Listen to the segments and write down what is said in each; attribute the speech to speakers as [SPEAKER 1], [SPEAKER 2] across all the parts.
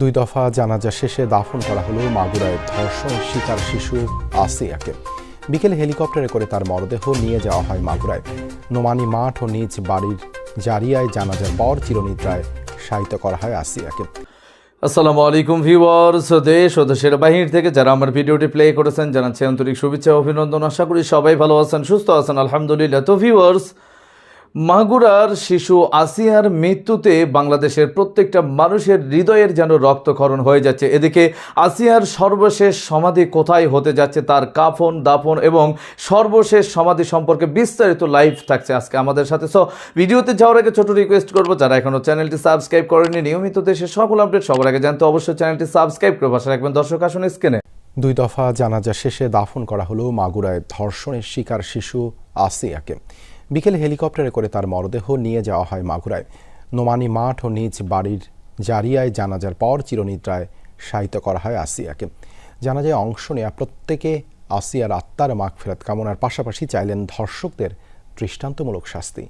[SPEAKER 1] দুই দফা জানাজা শেষে দাফন করা হলো মাগুরায় ধর্ষণ শিকার শিশু আসিয়াকে। বিকেলে হেলিকপ্টারে করে তার মরদেহ নিয়ে যাওয়া হয় মাগুরায়। নোমানি মাঠ ও নিজ বাড়ির জারিয়ায় জানাজার পর চিরনিদ্রায় শায়িত করা হয় আসিয়াকে।
[SPEAKER 2] আসসালামু আলাইকুম ভিউয়ার্স, দেশ ও দেশের বাহির থেকে যারা আমার ভিডিওটি প্লে করেছেন, জানাচ্ছি আন্তরিক শুভেচ্ছা অভিনন্দন। আশা করি সবাই ভালো আছেন, সুস্থ আছেন, আলহামদুলিল্লাহ। তো ভিউয়ার্স মাগুরার শিশু আসিয়ার মৃত্যুতে বাংলাদেশের প্রত্যেকটা মানুষের হৃদয়ের যেন রক্তক্ষরণ হয়ে যাচ্ছে। এদিকে আসিয়ার সর্বশেষ সমাধি কোথায় হতে যাচ্ছে তার কাফন, দাফন এবং সর্বশেষ সমাধি সম্পর্কে বিস্তারিত লাইভ থাকছে আজকে আমাদের সাথে। সো ভিডিওতে যাওয়ার আগে ছোট রিকোয়েস্ট করব, যারা এখনও চ্যানেলটি সাবস্ক্রাইব করেনি নিয়মিত দেশের সকল আপডেট সবার আগে জানতে অবশ্যই চ্যানেলটি সাবস্ক্রাইব করে পাশে রাখবেন। দর্শক, আসুন স্ক্রিনে
[SPEAKER 1] দুই দফা জানাজা শেষে দাফন করা হলো মাগুরায় ধর্ষণের শিকার শিশু আসিয়াকে। বিকেলে হেলিকপ্টারে করে তার মরদেহ নিয়ে যাওয়া হয় মাগুরায়। নোমানি মাঠ ও নিজ বাড়ির জারিয়ায় জানাজার পর চিরনিদ্রায় শায়িত করা হয় আসিয়াকে। জানাজায় অংশ নেওয়া প্রত্যেকে আসিয়ার আত্মার মাগফেরাত কামনার পাশাপাশি চাইলেন ধর্ষকদের দৃষ্টান্তমূলক শাস্তি।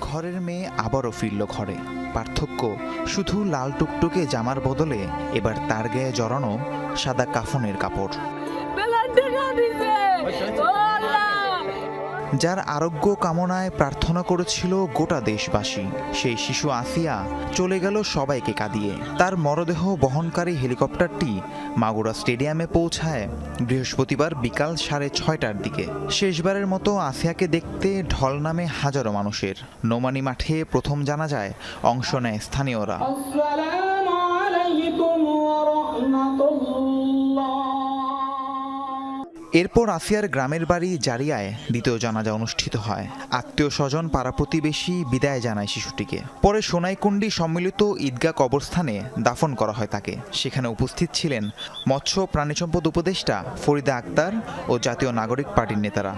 [SPEAKER 3] ঘরের মেয়ে আবারও ফিরল ঘরে। পার্থক্য, শুধু লাল টুকটুকে জামার বদলে এবার তার গায়ে জড়ানো সাদা কাফনের কাপড়। যার আরোগ্য কামনায় প্রার্থনা করেছিল গোটা দেশবাসী। সেই শিশু আসিয়া চলে গেল সবাইকে কাঁদিয়ে। তার মরদেহ বহনকারী হেলিকপ্টারটি মাগুরা স্টেডিয়ামে পৌঁছায় বৃহস্পতিবার বিকাল সাড়ে ছয়টার দিকে। শেষবারের মতো আসিয়াকে দেখতে ঢল নামে হাজারো মানুষের। নোমানি মাঠে প্রথম জানা যায়, অংশ নেয় স্থানীয়রা। এরপর আসিয়ার গ্রামের বাড়ি জারিয়ায় দ্বিতীয় জানাজা অনুষ্ঠিত হয়। আত্মীয় স্বজন, পাড়া প্রতিবেশী বিদায় জানায় শিশুটিকে। পরে সোনাইকুণ্ডি সম্মিলিত ঈদগাহ কবরস্থানে দাফন করা হয় তাকে। সেখানে উপস্থিত ছিলেন মৎস্য প্রাণী সম্পদ উপদেষ্টা ফরিদা আক্তার ও জাতীয় নাগরিক পার্টির নেতারা।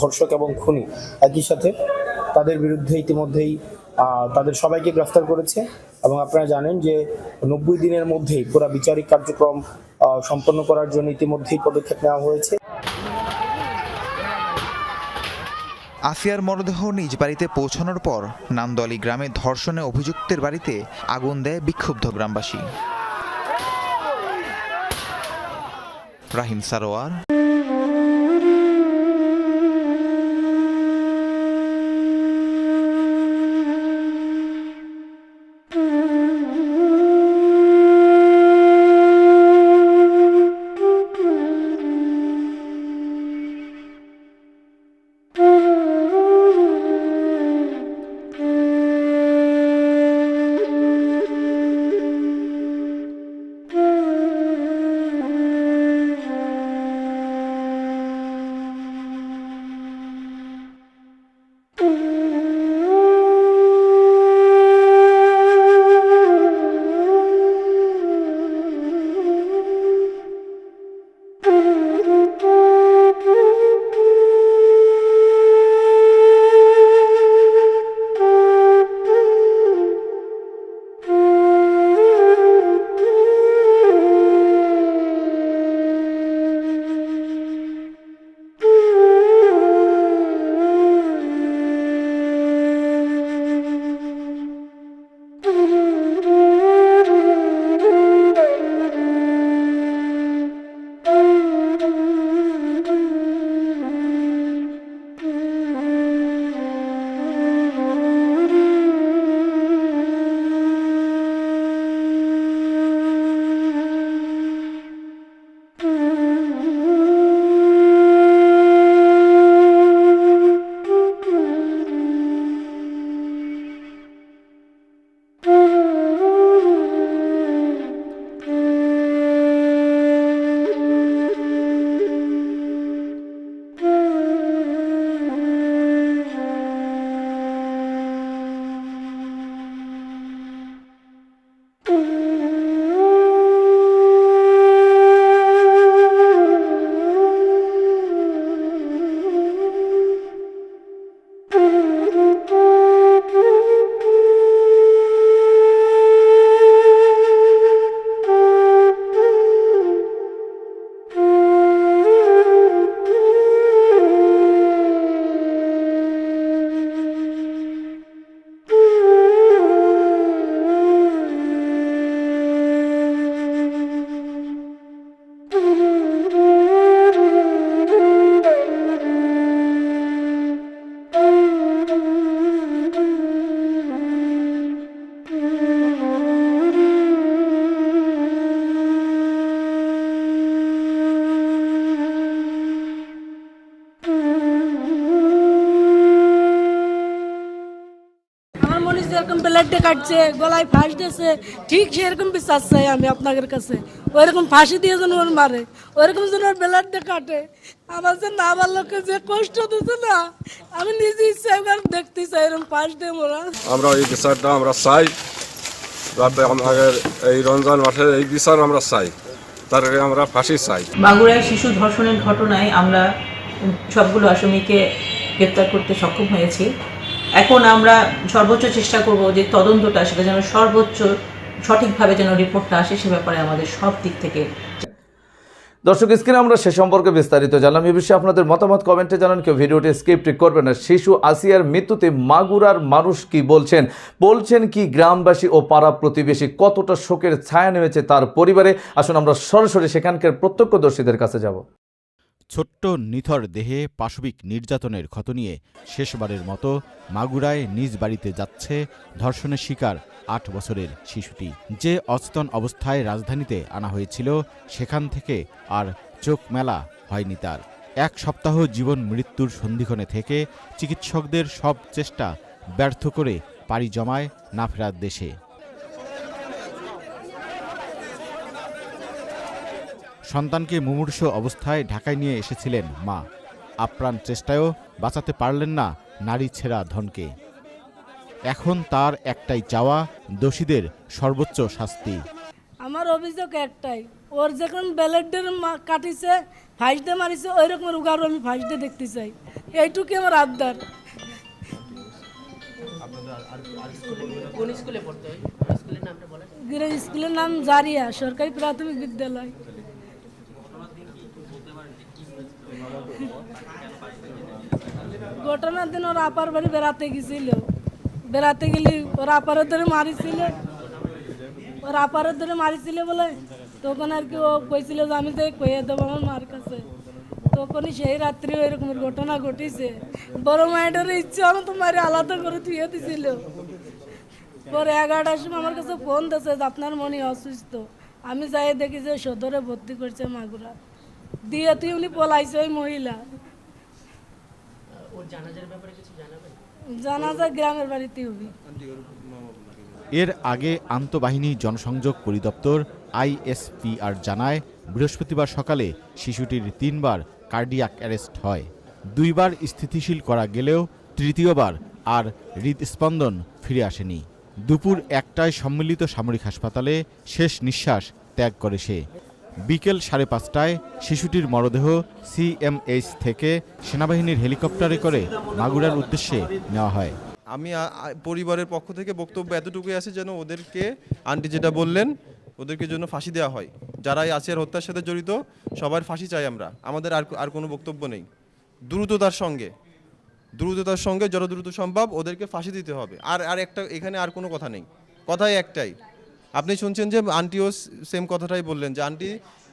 [SPEAKER 4] ধর্ষক এবং খুনি একই সাথে তাদের বিরুদ্ধে ইতিমধ্যেই তাদের সবাইকে গ্রেফতার করেছে। এবং আপনারা জানেন যে নব্বই দিনের মধ্যেই পুরো বিচারিক কার্যক্রম সম্পন্ন করার জন্য ইতিমধ্যেই পদক্ষেপ নেওয়া হয়েছে।
[SPEAKER 3] আফিয়ার মরদেহ নিজ বাড়িতে পৌঁছানোর পর নান্দলি গ্রামে ধর্ষণে অভিযুক্তের বাড়িতে আগুন দেয় বিক্ষুব্ধ গ্রামবাসী। রাহিম সারোয়ার
[SPEAKER 5] যেরকম কাটছে গলায় ফাঁস দিয়েছে ঠিক সেরকম বিশ্বাস চাই আমি আপনাদের কাছে। ওইরকম ফাঁসি দিয়ে যেন ওর মারে ওইরকম যেন ওর ব্লেডে কাটে। আমার যে না আমার লোককে যে কষ্ট দিচ্ছে না আমি নিজে ইচ্ছা একবার দেখতে চাই এরকম ফাঁস দিয়ে মোরা।
[SPEAKER 6] আমরা এই বিচারটা আমরা চাই। আমাদের এই রমজান মাসে এই বিচার আমরা চাই। তার আগে আমরা ফাঁসি চাই।
[SPEAKER 7] মাগুরায় শিশু ধর্ষণের ঘটনায় আমরা সবগুলো আসামিকে গ্রেপ্তার করতে সক্ষম হয়েছি। এখন আমরা সর্বোচ্চ চেষ্টা করব যে তদন্তটা সেটা যেন সর্বোচ্চ সঠিকভাবে যেন রিপোর্টটা আসে, সে ব্যাপারে আমাদের সব দিক থেকে
[SPEAKER 2] দর্শক, স্ক্রিনে আমরা সে সম্পর্কে বিস্তারিত জানলাম। এই বিষয়ে আপনাদের মতামত কমেন্টে জানান। কেউ ভিডিওটি স্কিপ করবেন না। শিশু আসিয়ার মৃত্যুতে মাগুরার মানুষ কি বলছেন? বলছেন কি গ্রামবাসী ও পাড়া প্রতিবেশী কতটা শোকের ছায়া নেমেছে তার পরিবারে? আসুন আমরা সরাসরি সেখানকার প্রত্যক্ষদর্শীদের কাছে যাব।
[SPEAKER 8] ছোট্ট নিথর দেহে পাশবিক নির্যাতনের ক্ষত নিয়ে শেষবারের মতো মাগুরায় নিজ বাড়িতে যাচ্ছে ধর্ষণের শিকার আট বছরের শিশুটি। যে অচেতন অবস্থায় রাজধানীতে আনা হয়েছিল, সেখান থেকে আর চোখ মেলা হয়নি তার। এক সপ্তাহ জীবন মৃত্যুর সন্ধিক্ষণে থেকে চিকিৎসকদের সব চেষ্টা ব্যর্থ করে পাড়ি জমায় না ফেরার দেশে। সন্তানকে মুমূর্ষ অবস্থায় ঢাকায় নিয়ে এসেছিলেন মা। আপ্রাণ চেষ্টায়ও বাঁচাতে পারলেন না নারী ছেঁড়া ধনকে। এখন তার একটাই চাওয়া দোষীদের সর্বোচ্চ শাস্তি।
[SPEAKER 5] আমার অভিযোগ একটাই ওর যখন ব্লেডের কাটিছে ফাঁস দিয়ে মারিছে ওই রকমের উগারও আমি ফাঁস দিয়ে দেখতে চাই। এইটুকু আমার আবদার। গ্রে স্কুলের নাম জারিয়া সরকারি প্রাথমিক বিদ্যালয়। ঘটনার দিন ওর আপার বাড়ি বেড়াতে গেছিল। বেড়াতে গেলি ওর আপারের ধরে মারিছিল। ওর আপারের ধরে মারিছিল বলে তখন আর কি ও কইছিল যে আমি তো কইয়ে দেবো আমার মার কাছে। তখনই সেই রাত্রি ওই রকমের ঘটনা ঘটিছে। বড় মায়ের ইচ্ছে আমি তো মারি আলাদা করে থুয়ে দিছিল। পরে এগারোটার সময় আমার কাছে ফোন দিয়েছে যে আপনার মনে অসুস্থ। আমি যাই দেখি যে সদরে ভর্তি করছে মাগুরা। দিয়ে তুই উনি পলাইছে ওই মহিলা। জানাজা গ্রামের বাড়িতে হবি।
[SPEAKER 8] এর আগে আন্তঃবাহিনী জনসংযোগ পরিদপ্তর আইএসপিআর জানায় বৃহস্পতিবার সকালে শিশুটির তিনবার কার্ডিয়াক অ্যারেস্ট হয়। দুইবার স্থিতিশীল করা গেলেও তৃতীয়বার আর হৃদস্পন্দন ফিরে আসেনি। দুপুর একটায় সম্মিলিত সামরিক হাসপাতালে শেষ নিঃশ্বাস ত্যাগ করে সে। বিকেল সাড়ে পাঁচটায় শিশুটির মরদেহ সিএমএইচ থেকে সেনাবাহিনীর হেলিকপ্টারে করে মাগুরার উদ্দেশ্যে নেওয়া হয়।
[SPEAKER 9] আমি পরিবারের পক্ষ থেকে বক্তব্য এতটুকুই আছে যেন ওদেরকে, আন্টি যেটা বললেন, ওদেরকে জন্য ফাঁসি দেওয়া হয়। যারা এই আসিয়ার হত্যার সাথে জড়িত, সবার ফাঁসি চাই আমরা। আমাদের আর আর কোনো বক্তব্য নেই। দ্রুততার সঙ্গে দ্রুততার সঙ্গে যত দ্রুত সম্ভব ওদেরকে ফাঁসি দিতে হবে। আর আর একটা, এখানে আর কোনো কথা নেই। কথাই একটাই আপনি শুনছেন যে আন্টিও সেম কথাটাই বললেন, যে আন্টি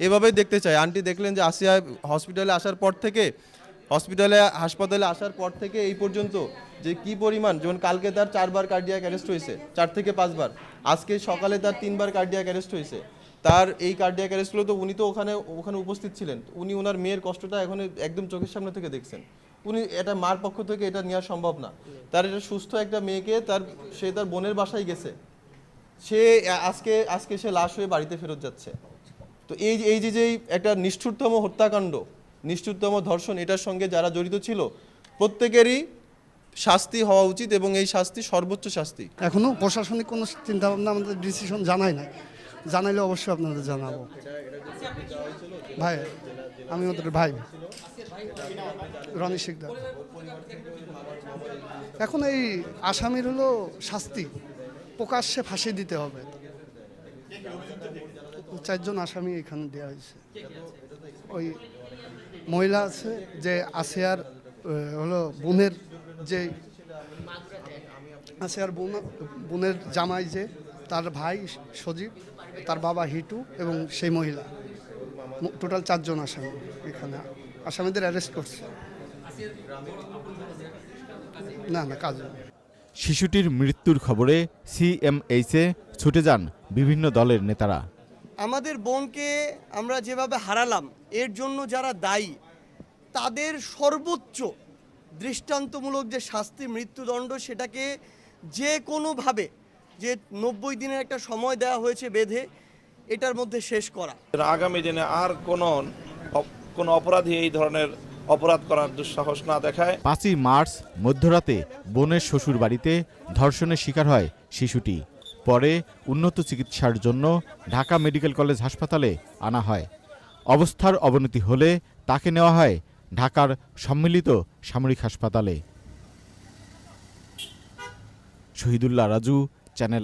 [SPEAKER 9] এভাবেই দেখতে চায়। আন্টি দেখলেন যে আসিয়া হসপিটালে আসার পর থেকে হসপিটালে হাসপাতালে আসার পর থেকে এই পর্যন্ত যে কি পরিমাণ, যেমন কালকে তার চারবার কার্ডিয়াক অ্যারেস্ট হয়েছে, চার থেকে পাঁচবার। আজকে সকালে তার তিনবার কার্ডিয়াক অ্যারেস্ট হয়েছে। তার এই কার্ডিয়াক অ্যারেস্টগুলো তো উনি তো ওখানে ওখানে উপস্থিত ছিলেন। উনি ওনার মেয়ের কষ্টটা এখন একদম চোখের সামনে থেকে দেখছেন। উনি এটা মার পক্ষ থেকে এটা নেওয়া সম্ভব না। তার এটা সুস্থ একটা মেয়েকে তার, সে তার বোনের বাসায় গেছে। সে, আজকে আজকে সে লাশ হয়ে বাড়িতে ফেরত যাচ্ছে। তো এই যে- এই যে একটা নিষ্ঠুরতম হত্যাকাণ্ড, নিষ্ঠুরতম ধর্ষণ, এটার সঙ্গে যারা জড়িত ছিল, প্রত্যেকেরই শাস্তি হওয়া উচিত এবং এই শাস্তি সর্বোচ্চ শাস্তি।
[SPEAKER 10] এখনও প্রশাসনিক কোনো চিন্তা ভাবনা আমাদের ডিসিশন জানাই নাই। জানাইলে অবশ্যই আপনাদের জানাব। ভাই, আমি ওদের ভাই। রনি শিকদার এখন এই আসামির হলো শাস্তি। প্রকাশ্যে ফাঁসি দিতে হবে। চারজন আসামি এখানে দেওয়া হয়েছে। ওই মহিলা আছে, যে আসিয়ার হলো বোনের যে আছে আর বোন, বোনের জামাই যে, তার ভাই সজীব, তার বাবা হিটু এবং সেই মহিলা। টোটাল চারজন আসামি এখানে। আসামিদের অ্যারেস্ট করছে। না না, কাজ।
[SPEAKER 8] শিশুটির মৃত্যুর খবরে সিএমএইচে ছুটে যান বিভিন্ন দলের নেতারা।
[SPEAKER 11] আমাদের বোনকে আমরা যেভাবে হারালাম এর জন্য যারা দায়ী তাদের সর্বোচ্চ দৃষ্টান্তমূলক যে শাস্তি মৃত্যুদণ্ড সেটাকে যে কোনোভাবে যে নব্বই দিনের একটা সময় দেওয়া হয়েছে বেঁধে এটার মধ্যে শেষ করা।
[SPEAKER 12] আগামী দিনে আর কোনো কোনো অপরাধী এই ধরনের অপরাধ করার দুঃসাহস না দেখায়।
[SPEAKER 8] পাঁচই মার্চ, মধ্যরাতে বোনের শ্বশুর বাড়িতে ধর্ষণের শিকার হয় শিশুটি। পরে উন্নত চিকিৎসার জন্য ঢাকা মেডিকেল কলেজ হাসপাতালে আনা হয়। অবস্থার অবনতি হলে তাকে নেওয়া হয় ঢাকার সম্মিলিত সামরিক হাসপাতালে। শহীদুল্লাহ রাজু, চ্যানেল